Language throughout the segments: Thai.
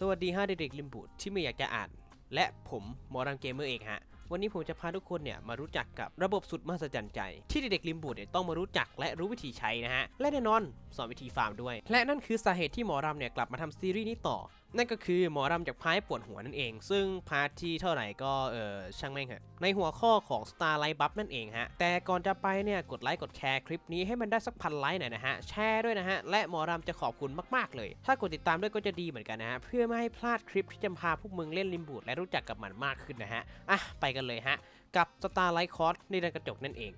สวัสดีฮะเด็กๆลิมบูดที่ไม่อยากจะอ่าน และผมหมอรังเกมเมอร์เอกฮะ วันนี้ผมจะพาทุกคนเนี่ยมารู้จักกับระบบสุดมหัศจรรย์ใจ ที่เด็กๆลิมบูดเนี่ยต้องมารู้จักและรู้วิธีใช้นะฮะ และแน่นอนสอนวิธีฟาร์มด้วย และนั่นคือสาเหตุที่หมอรำเนี่ยกลับมาทำซีรีส์นี้ต่อ นั่นก็คือหมอรำจากพายปวดหัวนั่นเอง ซึ่งพาร์ทที่เท่าไหร่ก็เออช่างแม่งเหอะในหัวข้อของ Starlight Buff นั่นเองฮะ แต่ก่อนจะไปเนี่ยกดไลค์กดแชร์คลิปนี้ให้มันได้สักพันไลค์หน่อยนะฮะ แชร์ด้วยนะฮะ และหมอรำจะขอบคุณมากๆเลย ถ้ากดติดตามด้วยก็จะดีเหมือนกันนะฮะ เพื่อไม่ให้พลาดคลิปที่จะพาพวกมึงเล่นลิมบูดและรู้จักกับมันมากขึ้นนะฮะอะไปกันเลยฮะกับ Starlight c o r s ในเดือนกระจกนั่นเอง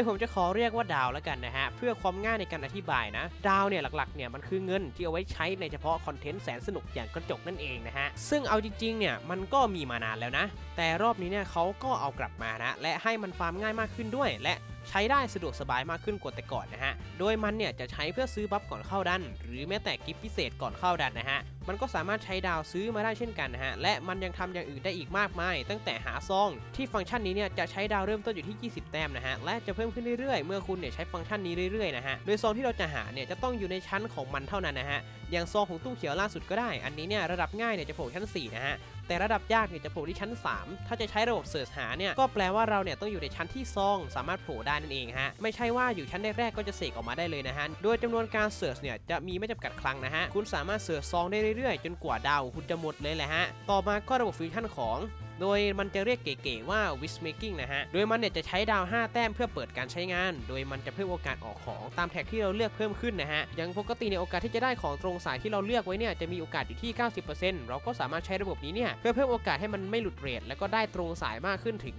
ยผมจะขอเรียกว่าดาวแล้วกันนะฮะ เพื่อความง่ายในการอธิบายนะ ดาวเนี่ยหลักๆเนี่ยมันคือเงินที่เอาไว้ใช้ในเฉพาะคอนเทนต์แสนสนุกอย่างกระจกนั่นเองนะฮะ ซึ่งเอาจริงๆเนี่ยมันก็มีมานานแล้วนะ แต่รอบนี้เนี่ยเขาก็เอากลับมานะและให้มันฟาร์มง่ายมากขึ้นด้วย และ ใช้ได้สะดวกสบายมากขึ้นกว่าแต่ก่อนนะฮะ โดยมันเนี่ยจะใช้เพื่อซื้อบัฟก่อนเข้าดัน หรือแม้แต่กิฟต์พิเศษก่อนเข้าดันนะฮะ มันก็สามารถใช้ดาวซื้อมาได้เช่นกันนะฮะ และมันยังทำอย่างอื่นได้อีกมากมาย ตั้งแต่หาซอง ที่ฟังก์ชันนี้เนี่ยจะใช้ดาวเริ่มต้นอยู่ที่ 20 แต้มนะฮะ และจะเพิ่มขึ้นเรื่อยๆ เมื่อคุณเนี่ยใช้ฟังก์ชันนี้เรื่อยๆนะฮะ โดยซองที่เราจะหาเนี่ยจะต้องอยู่ในชั้นของมันเท่านั้นนะฮะ อย่างซองของตู้เขียวล่าสุดก็ได้ อันนี้เนี่ยระดับง่ายเนี่ยจะโผล่ชั้น4นะฮะ แต่ระดับยากเนี่ยจะโผล่ที่ชั้น 3 ถ้าจะใช้ระบบเสิร์ชหาเนี่ยก็แปลว่าเราเนี่ยต้องอยู่ในชั้นที่ซองสามารถโผล่ได้นั่นเองฮะไม่ใช่ว่าอยู่ชั้นแรกๆก็จะเสกออกมาได้เลยนะฮะโดยจำนวนการเสิร์ชเนี่ยจะมีไม่จำกัดครั้งนะฮะคุณสามารถเสิร์ชซองได้เรื่อยๆ จนกว่าดาวคุณจะหมดเลยแหละฮะต่อมาก็ระบบฟิวชั่นของ โดยมันจะเรียกเก๋ๆว่า wish making นะฮะ โดยมันเนี่ยจะใช้ดาว 5 แต้มเพื่อเปิดการใช้งาน โดยมันจะเพิ่มโอกาสออกของตามแท็กที่เราเลือกเพิ่มขึ้นนะฮะ อย่างปกติในโอกาสที่จะได้ของตรงสายที่เราเลือกไว้เนี่ยจะมีโอกาสอยู่ที่ 90%เราก็สามารถใช้ระบบนี้เนี่ยเพื่อเพิ่มโอกาสให้มันไม่หลุดเรทแล้วก็ได้ตรงสายมากขึ้นถึง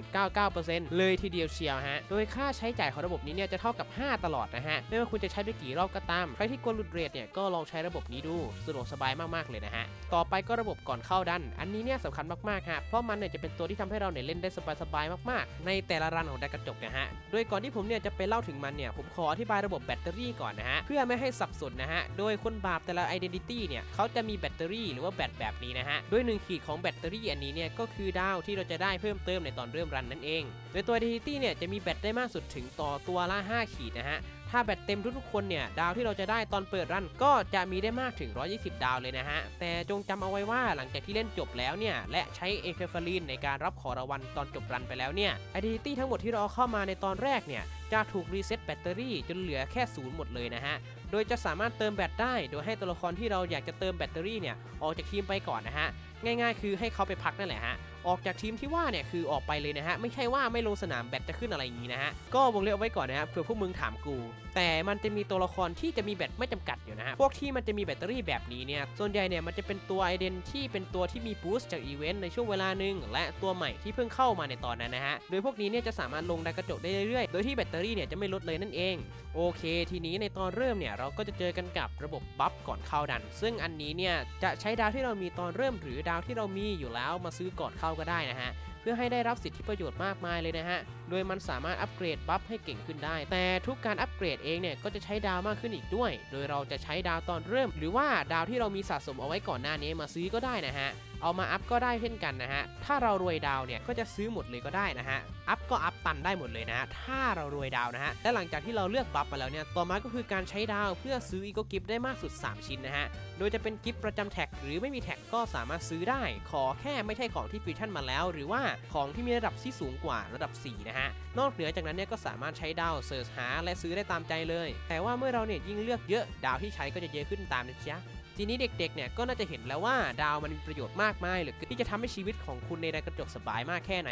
99.99%เลยทีเดียวเชียวฮะ โดยค่าใช้จ่ายของระบบนี้เนี่ยจะเท่ากับ 5 ตลอดนะฮะ ไม่ว่าคุณจะใช้ไปกี่รอบก็ตาม ใครที่กลัวหลุดเรทเนี่ยก็ลองใช้ระบบนี้ดู สะดวกสบายมากๆเลยนะฮะ ต่อไปก็ระบบก่อนเข้าดัน อันนี้เนี่ยสำคัญมากๆฮะเพราะมันเนี่ยจะเป็นตัวที่ทำให้เราเนี่ยเล่นได้สบายๆมากๆ ในแต่ละรันของดักกระจกนะฮะโดยก่อนที่ผมเนี่ยจะไปเล่าถึงมันเนี่ยผมขออธิบายระบบแบตเตอรี่ก่อนนะฮะเพื่อไม่ให้สับสนนะฮะโดยคนบาปแต่ละ identity เนี่ยเขาจะมีแบตเตอรี่หรือว่าแบตแบบนี้นะฮะโดยหนึ่งขีดของแบตเตอรี่อันนี้เนี่ยก็คือดาวที่เราจะได้เพิ่มเติมในตอนเริ่มรันนั่นเอง โดยตัว identity เนี่ยจะมีแบตได้มากสุดถึงต่อตัวละ 5 ขีดนะฮะ ถ้าแบตเต็มทุกๆคนเนี่ยดาวที่เราจะได้ตอนเปิดรันก็จะมีได้มากถึง 120 ดาวเลยนะฮะ แต่จงจำเอาไว้ว่าหลังจากที่เล่นจบแล้วเนี่ย และใช้เอเคฟารีนในการรับขอรางวัลตอนจบรันไปแล้วเนี่ยไอเดนตี้ทั้งหมดที่เราเอาเข้ามาในตอนแรกเนี่ย จะถูกรีเซ็ตแบตเตอรี่จนเหลือแค่ศูนย์หมดเลยนะฮะ โดยจะสามารถเติมแบตได้ โดยให้ตัวละครที่เราอยากจะเติมแบตเตอรี่เนี่ยออกจากทีมไปก่อนนะฮะ ง่ายๆ คือให้เขาไปพักนั่นแหละฮะ ออกจากทีมที่ว่าเนี่ยคือออกไปเลยนะฮะ ไม่ใช่ว่าไม่ลงสนามแบตจะขึ้นอะไรอย่างนี้นะฮะ ก็วงเล็บเอาไว้ก่อนนะครับเผื่อพวกมึงถามกู แต่มันจะมีตัวละครที่จะมีแบตไม่จำกัดอยู่นะฮะ พวกที่มันจะมีแบตเตอรี่แบบนี้เนี่ย ส่วนใหญ่เนี่ยมันจะเป็นตัวไอเดนที่เป็นตัวที่มีบูสต์จากอีเวนต์ในช่วงเวลาหนึ่งและตัวใหม่ที่เพิ่งเข้ามาในตอนนั้นนะฮะ โดยพวกนี้เนี่ยจะสามารถลงดันกระจกได้เรื่อยๆ โดยที่แบตเตอรี่เนี่ยจะไม่ลดเลยนั่นเอง โอเค ทีนี้ในตอนเริ่มเนี่ยเราก็จะเจอกันกับระบบบัฟก่อนเข้าดัน ซึ่งอันนี้เนี่ยจะใช้ดาวที่เรามีตอนเริ่มหรือดาวที่เรามีอยู่แล้วมาซื้อก่อนเข้าก็ได้นะฮะเพื่อให้ได้รับสิทธิประโยชน์มากมายเลยนะฮะ โดยมันสามารถอัปเกรดบัฟให้เก่งขึ้นได้ แต่ทุกการอัปเกรดเองเนี่ยก็จะใช้ดาวมากขึ้นอีกด้วย โดยเราจะใช้ดาวตอนเริ่ม หรือว่าดาวที่เรามีสะสมเอาไว้ก่อนหน้านี้มาซื้อก็ได้นะฮะเอามาอัพก็ได้เช่นกันนะฮะ ถ้าเรารวยดาวเนี่ยก็จะซื้อหมดเลยก็ได้นะฮะ อัพก็อัพตันได้หมดเลยนะฮะ ถ้าเรารวยดาวนะฮะ และหลังจากที่เราเลือกบัฟมาแล้วเนี่ย ต่อมาก็คือการใช้ดาวเพื่อซื้ออีโกกิฟได้มากสุด 3 ชิ้นนะฮะ โดยจะเป็นกิฟประจำแท็กหรือไม่มีแท็กก็สามารถซื้อได้ ขอแค่ไม่ใช่ของที่ฟิวชั่นมาแล้ว หรือว่าของที่มีระดับที่สูงกว่าระดับ 4 นะฮะ นอกเหนือจากนั้นเนี่ยก็สามารถใช้ดาวเสิร์ชหาและซื้อได้ตามใจเลย แต่ว่าเมื่อเราเนี่ยยิ่งเลือกเยอะดาวที่ใช้ก็จะเยอะขึ้นตามนะจ๊ะ ทีนี้เด็กๆเนี่ยก็น่าจะเห็นแล้วว่าดาวมันมีประโยชน์มากมายเหลือเกินที่จะทำให้ชีวิตของคุณในดนกระจกสบายมากแค่ไหน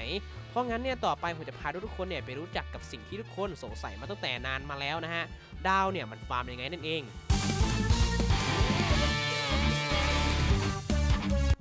เพราะงั้นเนี่ยต่อไปผมจะพาทุกๆคนเนี่ยไปรู้จักกับสิ่งที่ทุกคนสงสัยมาตั้งแต่นานมาแล้วนะฮะดาวเนี่ยมันฟาร์มยังไงนั่นเอง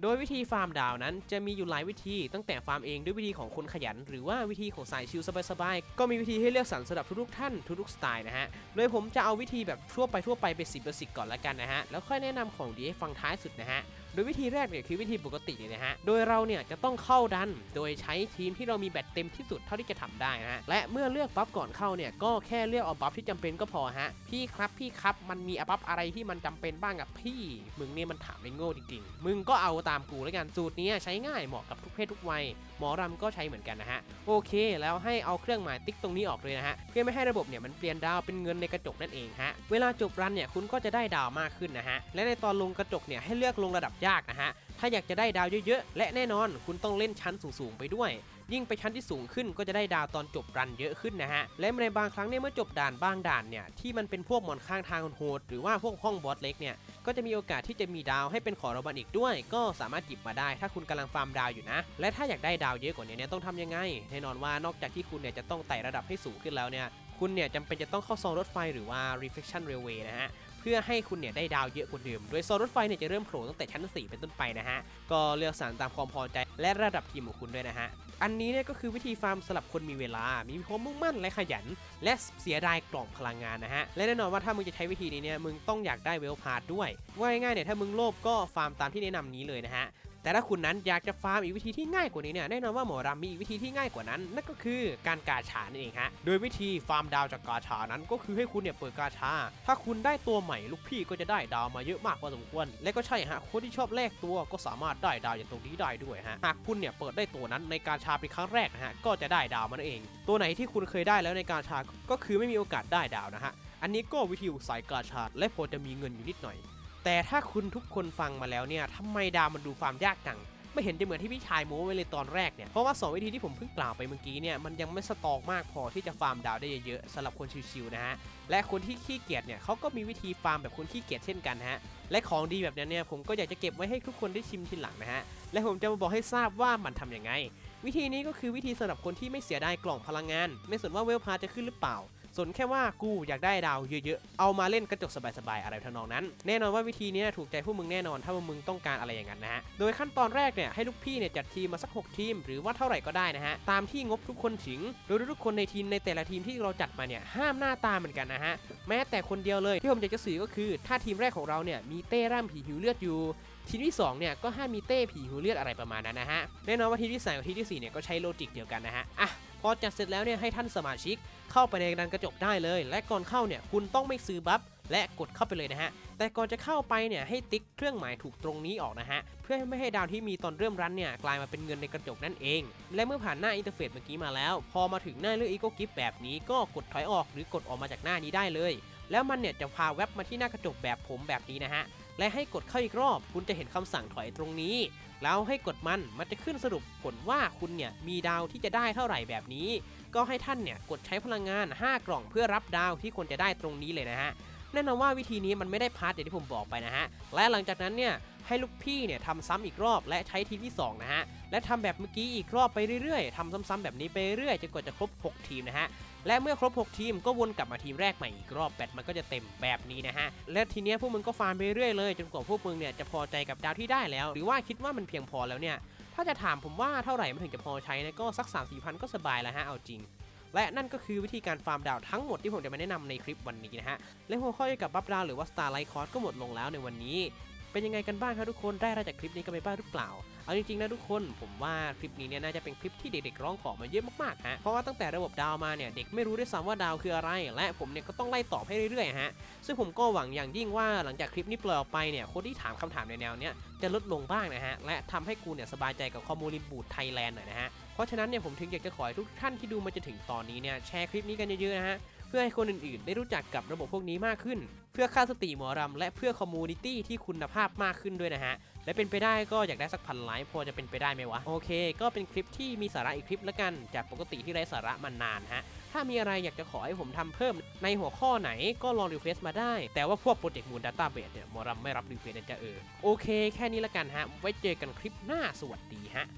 โดยวิธีฟาร์มดาวนั้นจะมีอยู่หลายวิธี ตั้งแต่ฟาร์มเองด้วยวิธีของคนขยัน หรือว่าวิธีของสายชิลสบายๆ ก็มีวิธีให้เลือกสรรสำหรับทุกๆท่านทุกๆสไตล์นะฮะ โดยผมจะเอาวิธีแบบทั่วไปทั่วไปเป็นสิบเบสิกก่อนละกันนะฮะ แล้วค่อยแนะนำของดีให้ฟังท้ายสุดนะฮะ โดยวิธีแรกเนี่ยคือวิธีปกติเลยนะฮะ โดยเราเนี่ยจะต้องเข้าดัน โดยใช้ทีมที่เรามีแบตเต็มที่สุดเท่าที่จะทำได้นะฮะ และเมื่อเลือกบัฟก่อนเข้าเนี่ยก็แค่เลือกเอาบัฟที่จำเป็นก็พอฮะ พี่ครับพี่ครับมันมีบัฟอะไรที่มันจำเป็นบ้างกับพี่ มึงเนี่ยมันถามในโง่จริงๆ มึงก็เอาตามกูแล้วกัน สูตรนี้ใช้ง่ายเหมาะกับทุกเพศทุกวัย หมอรำก็ใช้เหมือนกันนะฮะ โอเค แล้วให้เอาเครื่องหมายติ๊กตรงนี้ออกเลยนะฮะ เพื่อไม่ให้ระบบเนี่ยมันเปลี่ยนดาวเป็นเงินในกระจกนั่นเองฮะ เวลาจบรันเนี่ยคุณก็จะได้ดาวมากขึ้นนะฮะ และในตอนลงกระจกเนี่ยให้เลือกลงระดับยากนะฮะ ถ้าอยากจะได้ดาวเยอะๆ และแน่นอนคุณต้องเล่นชั้นสูงๆไปด้วย ยิ่งไปชั้นที่สูงขึ้นก็จะได้ดาวตอนจบรันเยอะขึ้นนะฮะ และในบางครั้งเนี่ยเมื่อจบด่านบางด่านเนี่ยที่มันเป็นพวกหมอนข้างทางโหดหรือว่าพวกห้องบอสเล็กเนี่ยก็จะมีโอกาสที่จะมีดาวให้เป็นขอรางวัลอีกด้วย ก็สามารถหยิบมาได้ ถ้าคุณกำลังฟาร์มดาวอยู่นะ และถ้าอยากได้ดาวเยอะกว่านี้เนี่ยต้องทำยังไง แน่นอนว่านอกจากที่คุณเนี่ยจะต้องไต่ระดับให้สูงขึ้นแล้วเนี่ยคุณเนี่ยจำเป็นจะต้องเข้าโซนรถไฟหรือว่า reflection railway นะฮะ พื่อให้คุณเนี่ยได้ดาวเยอะกว่าเดิม โดยโซนรถไฟเนี่ยจะเริ่มโผล่ตั้งแต่ชั้น 4 เป็นต้นไปนะฮะ ก็เลือกสรรตามความพอใจและระดับทีมของคุณด้วยนะฮะ อันนี้เนี่ยก็คือวิธีฟาร์มสำหรับคนมีเวลา มีความมุ่งมั่นและขยัน และเสียดายกล่องพลังงานนะฮะ และแน่นอนว่าถ้ามึงจะใช้วิธีนี้เนี่ยมึงต้องอยากได้เวลพาร์ด้วย ว่าง่ายๆเนี่ยถ้ามึงโลภก็ฟาร์มตามที่แนะนำนี้เลยนะฮะ แต่ถ้าคุณนั้นอยากจะฟาร์มอีกวิธีที่ง่ายกว่านี้เนี่ยแน่นอนว่าหมอรำมีอีกวิธีที่ง่ายกว่านั้นนั่นก็คือการกาชานั่นเองฮะโดยวิธีฟาร์มดาวจากกาชานั้นก็คือให้คุณเนี่ยเปิดกาชา ถ้าคุณได้ตัวใหม่ลูกพี่ก็จะได้ดาวมาเยอะมากพอสมควร และก็ใช่ฮะคนที่ชอบแลกตัวก็สามารถได้ดาวอย่างตรงนี้ได้ด้วยฮะหากคุณเนี่ยเปิดได้ตัวนั้นในกาชาเป็นครั้งแรกนะฮะก็จะได้ดาวมันนเอง ตัวไหนที่คุณเคยได้แล้วในกาชาก็คือไม่มีโอกาสได้ดาวนะฮะอันนี้ก็วิธีสายกาชาและพอจะมีเงินอยู่นิดหน่อย แต่ถ้าคุณทุกคนฟังมาแล้วเนี่ยทำไมดาวมันดูฟาร์มยากจังไม่เห็นจะเหมือนที่พี่ชายโม้ไว้เลยตอนแรกเนี่ย เพราะว่า 2 วิธีที่ผมเพิ่งกล่าวไปเมื่อกี้เนี่ย มันยังไม่สตอกมากพอที่จะฟาร์มดาวได้เยอะๆสำหรับคนชิวๆนะฮะ และคนที่ขี้เกียจเนี่ยเขาก็มีวิธีฟาร์มแบบคนขี้เกียจเช่นกันฮะ และของดีแบบนี้เนี่ยผมก็อยากจะเก็บไว้ให้ทุกคนได้ชิมทีหลังนะฮะ และผมจะมาบอกให้ทราบว่ามันทำยังไง วิธีนี้ก็คือวิธีสำหรับคนที่ไม่เสียดายกล่องพลังงาน ไม่สนว่าเวลพาจะขึ้นหรือเปล่า สนแค่ว่ากูอยากได้ดาวเยอะๆ เอามาเล่นกระจกสบายๆ อะไรทำนองนั้น แน่นอนว่าวิธีนี้ถูกใจพวกมึงแน่นอนถ้ามึงต้องการอะไรอย่างนั้นนะฮะ โดยขั้นตอนแรกเนี่ยให้ลูกพี่เนี่ยจัดทีมมาสัก 6 ทีม หรือว่าเท่าไหร่ก็ได้นะฮะ ตามที่งบทุกคนถึง โดยทุกคนในทีมในแต่ละทีมที่เราจัดมาเนี่ยห้ามหน้าตาเหมือนกันนะฮะ แม้แต่คนเดียวเลยที่ผมอยากจะสื่อก็คือ ถ้าทีมแรกของเราเนี่ยมีเต้ร่ำผีหิวเลือดอยู่ทีมที่2เนี่ยก็ห้ามมีเต้ผีหิวเลือดอะไรประมาณนั้นนะฮะแน่นอนว่าทีมที่3กับทีมที่สี่เนี่ยก็ใช้โลจิกเดียวกันนะฮะอะ อจัดเสร็จแล้วเนี่ยให้ท่านสมาชิก เข้าไปในดันกระจกได้เลย และก่อนเข้าเนี่ยคุณต้องไม่ซื้อบัฟและกดเข้าไปเลยนะฮะ แต่ก่อนจะเข้าไปเนี่ยให้ติ๊กเครื่องหมายถูกตรงนี้ออกนะฮะ เพื่อไม่ให้ดาวที่มีตอนเริ่มรันเนี่ยกลายมาเป็นเงินในกระจกนั่นเอง และเมื่อผ่านหน้าอินเทอร์เฟซเมื่อกี้มาแล้ว พอมาถึงหน้าเลือกอีโกกิฟแบบนี้ก็กดถอยออกหรือกดออกมาจากหน้านี้ได้เลย แล้วมันเนี่ยจะพาแว็บมาที่หน้ากระจกแบบผมแบบนี้นะฮะ และให้กดเข้าอีกรอบ คุณจะเห็นคำสั่งถอยตรงนี้ แล้วให้กดมันมันจะขึ้นสรุปผลว่าคุณเนี่ยมีดาวที่จะได้เท่าไหร่แบบนี้ ก็ให้ท่านเนี่ยกดใช้พลังงาน 5 กล่องเพื่อรับดาวที่ควรจะได้ตรงนี้เลยนะฮะแน่นอนว่าวิธีนี้มันไม่ได้พาร์ทอย่างที่ผมบอกไปนะฮะและหลังจากนั้นเนี่ย ให้ลูกพี่เนี่ยทำซ้ำอีกรอบและใช้ทีมที่ 2 นะฮะ และทำแบบเมื่อกี้อีกรอบไปเรื่อยๆทำซ้ำๆแบบนี้ไปเรื่อยจนกว่าจะครบ 6 ทีมนะฮะและเมื่อครบ 6 ทีมก็วนกลับมาทีมแรกใหม่อีกรอบแบตมันก็จะเต็มแบบนี้นะฮะ และทีเนี้ยพวกมึงก็ฟาร์มไปเรื่อยเลยจนกว่าพวกมึงเนี่ยจะพอใจกับดาวที่ได้แล้ว หรือว่าคิดว่ามันเพียงพอแล้วเนี่ย ถ้าจะถามผมว่าเท่าไหร่มันถึงจะพอใช้นะก็สัก 3 4พันก็สบายแล้วฮะเอาจริง และนั่นก็คือวิธีการฟาร์มดาวทั้งหมดที่ผมจะมาแนะนำในคลิปวันนี้นะฮะ และหัวข้อเกี่ยวกับบัฟดาวหรือว่า Starlight Cost ก็หมดลงแล้วในวันนี้ เป็นยังไงกันบ้างครับทุกคนได้อะไรจากคลิปนี้กันไปบ้างหรือเปล่าเอาจริงๆนะทุกคนผมว่าคลิปนี้เนี่ยน่าจะเป็นคลิปที่เด็กๆร้องขอมาเยอะมากๆฮะเพราะว่าตั้งแต่ระบบดาวมาเนี่ยเด็กไม่รู้ด้วยซ้ำว่าดาวคืออะไร และผมเนี่ยก็ต้องไล่ตอบให้เรื่อยๆฮะซึ่งผมก็หวังอย่างยิ่งว่าหลังจากคลิปนี้ปล่อยออกไปเนี่ยคนที่ถามคำถามในแนวเนี้ยจะลดลงบ้างนะฮะและทำให้กูเนี่ยสบายใจกับคอมมูนิบูดไทยแลนด์หน่อยนะฮะเพราะฉะนั้นเนี่ยผมถึงอยากจะขอให้ทุกท่านที่ดูมาจนถึงตอนนี้เนี่ยแชร์คลิปนี้กันเยอะๆนะฮะ เพื่อให้คนอื่นๆ ได้รู้จักกับระบบพวกนี้มากขึ้น เพื่อค่าสติหมอรำและเพื่อคอมมูนิตี้ที่คุณภาพมากขึ้นด้วยนะฮะ และเป็นไปได้ก็อยากได้สักพันไลค์พอจะเป็นไปได้ไหมวะ โอเค ก็เป็นคลิปที่มีสาระอีกคลิปละกัน จากปกติที่ไร้สาระมานานฮะถ้ามีอะไรอยากจะขอให้ผมทำเพิ่มในหัวข้อไหนก็ลองรีเควสมาได้ แต่ว่าพวกโปรเจกต์มูลดัตต้าเบสเนี่ยหมอรำไม่รับรีเควสนะจ๊ะเออ โอเค แค่นี้ละกันฮะ ไว้เจอกันคลิปหน้าสวัสดีฮะ